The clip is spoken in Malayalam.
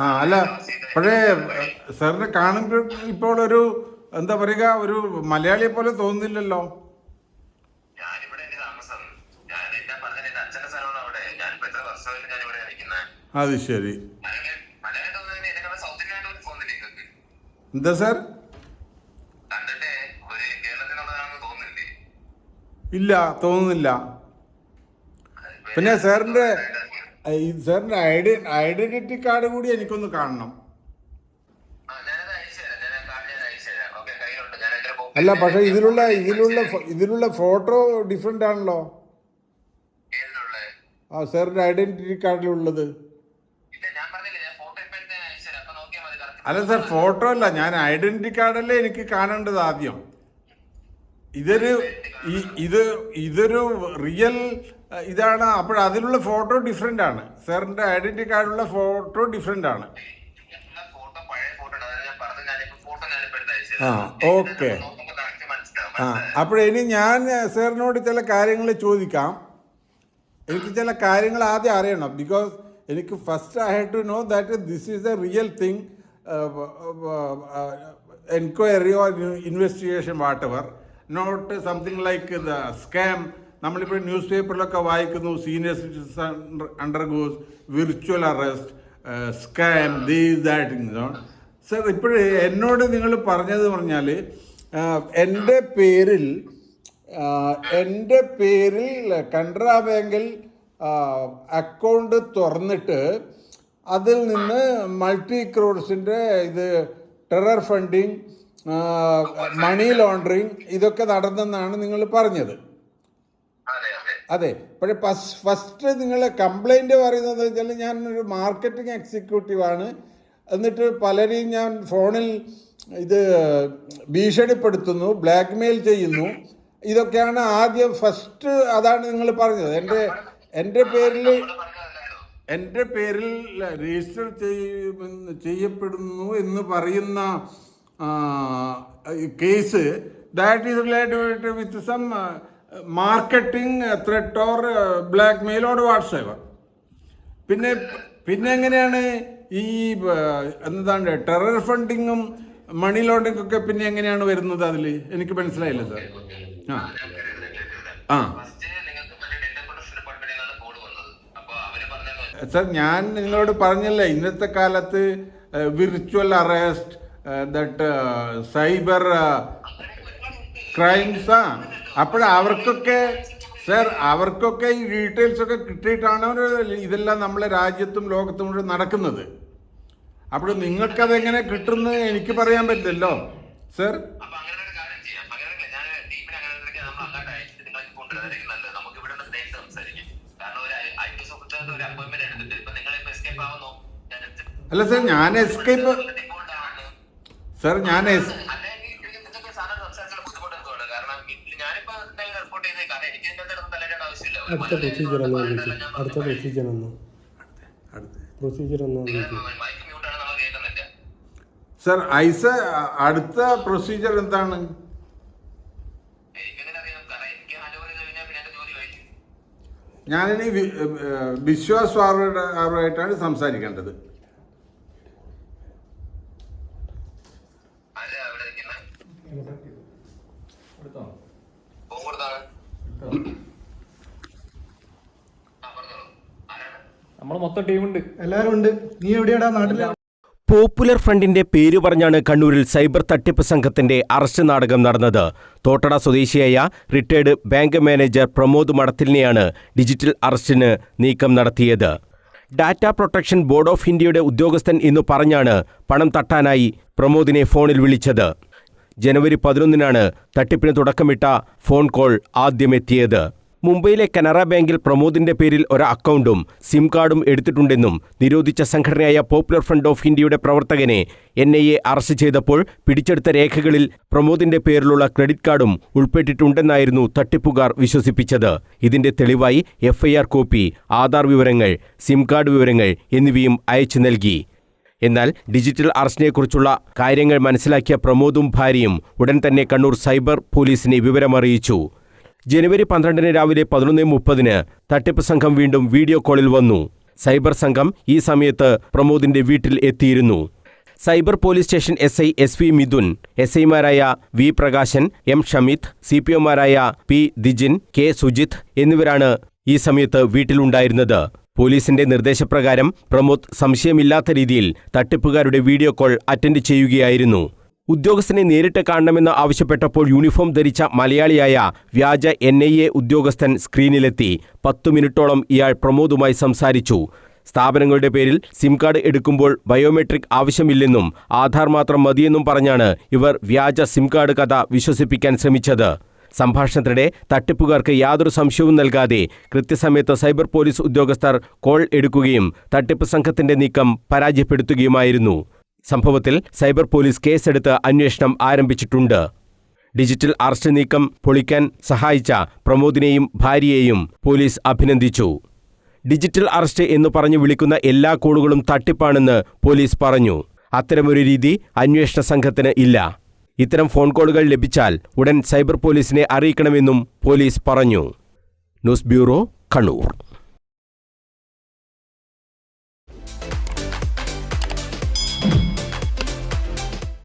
ആ അല്ല സാറിന്റെ പക്ഷേ സാറിനെ കാണുമ്പോൾ ഇപ്പോൾ ഒരു എന്താ പറയുക ഒരു മലയാളിയെ പോലെ തോന്നുന്നില്ലല്ലോ. അത് ശരി. എന്താ സാർ? ഇല്ല തോന്നുന്നില്ല. പിന്നെ സാറിന്റെ ഈ സാറിന്റെ ഐഡി ഐഡന്റിറ്റി കാർഡ് കൂടി എനിക്കൊന്ന് കാണണം. അല്ല പക്ഷെ ഇതിലുള്ള ഇതിലുള്ള ഇതിലുള്ള ഫോട്ടോ ഡിഫറെന്റ് ആണല്ലോ? ആ സാറിന്റെ ഐഡന്റിറ്റി കാർഡിലുള്ളത്. അല്ല സാർ ഫോട്ടോ അല്ല. ഞാൻ ഐഡന്റിറ്റി കാർഡല്ലേ എനിക്ക് കാണേണ്ടത് ആദ്യം. ഇതൊരു ഇത് ഇതൊരു റിയൽ ഇതാണ് അപ്പോൾ അതിലുള്ള ഫോട്ടോ ഡിഫറെന്റ് ആണ്. സാറിന്റെ ഐഡന്റിറ്റി കാർഡിലുള്ള ഫോട്ടോ ഡിഫറെന്റ് ആണ്. ആ, ഓക്കെ. ആ അപ്പോഴിനി ഞാൻ സാറിനോട് ചില കാര്യങ്ങൾ ചോദിക്കാം. എനിക്ക് ചില കാര്യങ്ങൾ ആദ്യം അറിയണം. ബിക്കോസ് എനിക്ക് first I have to know that this is a real thing enquiry or investigation whatever not something like the scam നമ്മളിപ്പോൾ ന്യൂസ് പേപ്പറിലൊക്കെ വായിക്കുന്നു senior citizen undergoes virtual arrest scam these that sir ഇപ്പോഴേ എന്നോട് നിങ്ങൾ പറഞ്ഞത് പറഞ്ഞാൽ എന്റെ പേരിൽ എന്റെ പേരിൽ കനറ ബാങ്കിൽ അക്കൗണ്ട് തുറന്നിട്ട് അതിൽ നിന്ന് മൾട്ടി ക്രോഡ്സിന്റെ ഇത് ടെറർ ഫണ്ടിങ് മണി ലോണ്ടറിങ് ഇതൊക്കെ നടന്നെന്നാണ് നിങ്ങൾ പറഞ്ഞത്. അതെ, പക്ഷേ ഫസ്റ്റ് നിങ്ങൾ കംപ്ലൈന്റ് പറയുന്നത് വെച്ചാൽ ഞാൻ ഒരു മാർക്കറ്റിംഗ് എക്സിക്യൂട്ടീവാണ് എന്നിട്ട് പലരെയും ഞാൻ ഫോണിൽ ഇത് ഭീഷണിപ്പെടുത്തുന്നു ബ്ലാക്ക് മെയിൽ ചെയ്യുന്നു. ഇതൊക്കെയാണ് ആദ്യം ഫസ്റ്റ് അതാണ് നിങ്ങൾ പറഞ്ഞത്. എന്റെ എന്റെ പേരിൽ എന്റെ പേരിൽ രജിസ്റ്റർ ചെയ്യപ്പെടുന്നു എന്ന് പറയുന്ന case that is related with some marketing thread or blackmail or WhatsApp. പിന്നെ പിന്നെ എങ്ങനെയാണ് ഈ എന്താണ് ടെറർ ഫണ്ടിങ്ങും മണി ലോണ്ടിംഗ് ഒക്കെ പിന്നെ എങ്ങനെയാണ് വരുന്നത് അതിൽ എനിക്ക് മനസ്സിലായില്ല സാർ. ആ. ആ. സർ ഞാൻ നിങ്ങളോട് പറഞ്ഞല്ലേ. ഇന്നത്തെ കാലത്ത് virtual arrest that cyber crimes അപ്പോൾ അവർക്കൊക്കെ സർ അവർക്കൊക്കെ ഈ ഡീറ്റെയിൽസ് ഒക്കെ കിട്ടിയിട്ടാണ് ഇതെല്ലാം നമ്മളെ രാജ്യത്തും ലോകത്തും മുഴുവൻ നടക്കുന്നത്. അപ്പോൾ നിങ്ങൾക്കതെങ്ങനെ കിട്ടുന്നത് എനിക്ക് പറയാൻ പറ്റില്ലല്ലോ സർ അല്ല സർ ഞാൻ എസ്കേപ്പ് സർ ഞാൻ എസ് ഞാനിപ്പോ എന്തായാലും റിപ്പോർട്ട് ചെയ്തേക്കാം. എനിക്ക് ഇതിന്റെ അടുത്ത് ആവശ്യമില്ല. അടുത്ത പ്രൊസീജിയർ അടുത്ത പ്രൊസീജിയർ പ്രൊസീജിയർ സർ ഐസ അടുത്ത പ്രൊസീജിയർ എന്താണ്? ഞാനിനി അറിയാം? കാരണം എനിക്ക് നമ്മൾ മൊത്തം ടീമുണ്ട്. എല്ലാവരും ഉണ്ട്. നീ എവിടെയാടാ നാട്ടിൽ? പോപ്പുലർ ഫ്രണ്ടിന്റെ പേര് പറഞ്ഞാണ് കണ്ണൂരിൽ സൈബർ തട്ടിപ്പ് സംഘത്തിന്റെ അറസ്റ്റ് നാടകം നടന്നത്. തോട്ടട സ്വദേശിയായ റിട്ടയർഡ് ബാങ്ക് മാനേജർ പ്രമോദ് മടത്തിലിനെയാണ് ഡിജിറ്റൽ അറസ്റ്റിന് നീക്കം നടത്തിയത്. ഡാറ്റ പ്രൊട്ടക്ഷൻ ബോർഡ് ഓഫ് ഇന്ത്യയുടെ ഉദ്യോഗസ്ഥൻ എന്നു പറഞ്ഞാണ് പണം തട്ടാനായി പ്രമോദിനെ ഫോണിൽ വിളിച്ചത്. ജനുവരി പതിനൊന്നിനാണ് തട്ടിപ്പിന് തുടക്കമിട്ട ഫോൺ കോൾ ആദ്യമെത്തിയത്. മുംബൈയിലെ കനറ ബാങ്കിൽ പ്രമോദിന്റെ പേരിൽ ഒരു അക്കൗണ്ടും സിം കാർഡും എടുത്തിട്ടുണ്ടെന്നും നിരോധിച്ച സംഘടനയായ പോപ്പുലർ ഫ്രണ്ട് ഓഫ് ഇന്ത്യയുടെ പ്രവർത്തകനെ എൻ ഐ എ അറസ്റ്റ് ചെയ്തപ്പോൾ പിടിച്ചെടുത്ത രേഖകളിൽ പ്രമോദിന്റെ പേരിലുള്ള ക്രെഡിറ്റ് കാർഡും ഉൾപ്പെട്ടിട്ടുണ്ടെന്നായിരുന്നു തട്ടിപ്പുകാർ വിശ്വസിപ്പിച്ചത്. ഇതിന്റെ തെളിവായി എഫ്ഐആർ കോപ്പി ആധാർ വിവരങ്ങൾ സിം കാർഡ് വിവരങ്ങൾ എന്നിവയും അയച്ചു നൽകി. എന്നാൽ ഡിജിറ്റൽ അറസ്റ്റിനെക്കുറിച്ചുള്ള കാര്യങ്ങൾ മനസ്സിലാക്കിയ പ്രമോദും ഭാര്യയും ഉടൻ തന്നെ കണ്ണൂർ സൈബർ പോലീസിനെ വിവരമറിയിച്ചു. ജനുവരി പന്ത്രണ്ടിന് രാവിലെ പതിനൊന്ന് മുപ്പതിന് തട്ടിപ്പ് സംഘം വീണ്ടും വീഡിയോ കോളിൽ വന്നു. സൈബർ സംഘം ഈ സമയത്ത് പ്രമോദിന്റെ വീട്ടിൽ എത്തിയിരുന്നു. Cyber police station S I S V Mithun S ഐമാരായ V Prakashan M Shamith C P ഒമാരായ P Dijin K Sujith എന്നിവരാണ് ഈ സമയത്ത് വീട്ടിലുണ്ടായിരുന്നത്. പോലീസിന്റെ നിർദ്ദേശപ്രകാരം പ്രമോദ് സംശയമില്ലാത്ത രീതിയിൽ തട്ടിപ്പുകാരുടെ വീഡിയോ കോൾ അറ്റൻഡ് ചെയ്യുകയായിരുന്നു. ഉദ്യോഗസ്ഥനെ നേരിട്ട് കാണണമെന്ന് ആവശ്യപ്പെട്ടപ്പോൾ യൂണിഫോം ധരിച്ച മലയാളിയായ വ്യാജ എൻ ഐ എ ഉദ്യോഗസ്ഥൻ സ്ക്രീനിലെത്തി. പത്തു മിനിറ്റോളം ഇയാൾ പ്രമോദുമായി സംസാരിച്ചു. സ്ഥാപനങ്ങളുടെ പേരിൽ സിം കാർഡ് എടുക്കുമ്പോൾ ബയോമെട്രിക് ആവശ്യമില്ലെന്നും ആധാർ മാത്രം മതിയെന്നും പറഞ്ഞാണ് ഇവർ വ്യാജ സിം കാർഡ് കഥ വിശ്വസിപ്പിക്കാൻ ശ്രമിച്ചത്. സംഭാഷണത്തിനിടെ തട്ടിപ്പുകാർക്ക് യാതൊരു സംശയവും നൽകാതെ കൃത്യസമയത്ത് സൈബർ പോലീസ് ഉദ്യോഗസ്ഥർ കോൾ എടുക്കുകയും തട്ടിപ്പ് സംഘത്തിന്റെ നീക്കം പരാജയപ്പെടുത്തുകയുമായിരുന്നു. സംഭവത്തിൽ സൈബർ പോലീസ് കേസെടുത്ത് അന്വേഷണം ആരംഭിച്ചിട്ടുണ്ട്. ഡിജിറ്റൽ അറസ്റ്റ് നീക്കം പൊളിക്കാൻ സഹായിച്ച പ്രമോദിനെയും ഭാര്യയെയും പോലീസ് അഭിനന്ദിച്ചു. ഡിജിറ്റൽ അറസ്റ്റ് എന്ന് പറഞ്ഞു വിളിക്കുന്ന എല്ലാ കോളുകളും തട്ടിപ്പാണെന്ന് പോലീസ് പറഞ്ഞു. അത്തരമൊരു രീതി അന്വേഷണ സംഘത്തിന് ഇല്ല. ഇത്തരം ഫോൺ കോളുകൾ ലഭിച്ചാൽ ഉടൻ സൈബർ പോലീസിനെ അറിയിക്കണമെന്നും പോലീസ് പറഞ്ഞു. News bureau Kannur.